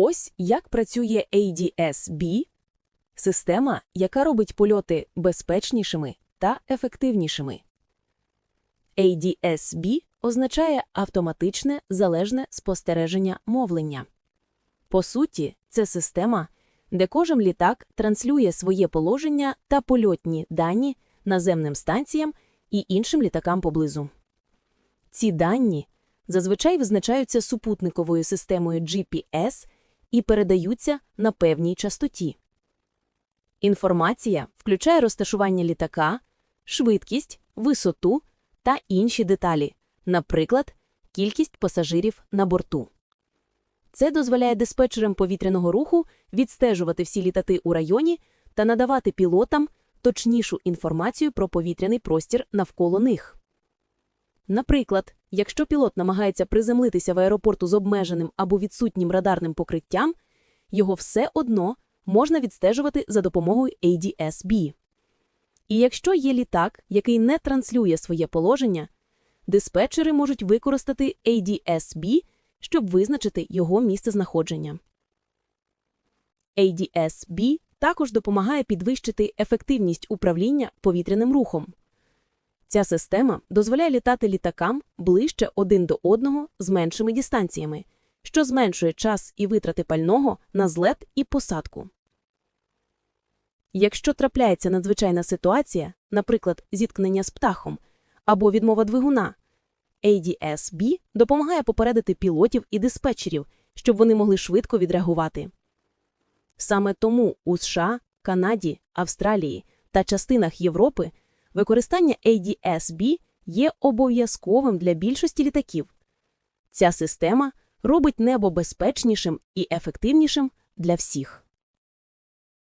Ось як працює ADS-B – система, яка робить польоти безпечнішими та ефективнішими. ADS-B означає автоматичне залежне спостереження мовлення. По суті, це система, де кожен літак транслює своє положення та польотні дані наземним станціям і іншим літакам поблизу. Ці дані зазвичай визначаються супутниковою системою GPS і передаються на певній частоті. Інформація включає розташування літака, швидкість, висоту та інші деталі, наприклад, кількість пасажирів на борту. Це дозволяє диспетчерам повітряного руху відстежувати всі літати у районі та надавати пілотам точнішу інформацію про повітряний простір навколо них. Наприклад, якщо пілот намагається приземлитися в аеропорту з обмеженим або відсутнім радарним покриттям, його все одно можна відстежувати за допомогою ADS-B. І якщо є літак, який не транслює своє положення, диспетчери можуть використати ADS-B, щоб визначити його місцезнаходження. ADS-B також допомагає підвищити ефективність управління повітряним рухом. Ця система дозволяє літати літакам ближче один до одного з меншими дистанціями, що зменшує час і витрати пального на злет і посадку. Якщо трапляється надзвичайна ситуація, наприклад, зіткнення з птахом або відмова двигуна, ADS-B допомагає попередити пілотів і диспетчерів, щоб вони могли швидко відреагувати. Саме тому у США, Канаді, Австралії та частинах Європи використання ADS-B є обов'язковим для більшості літаків. Ця система робить небо безпечнішим і ефективнішим для всіх.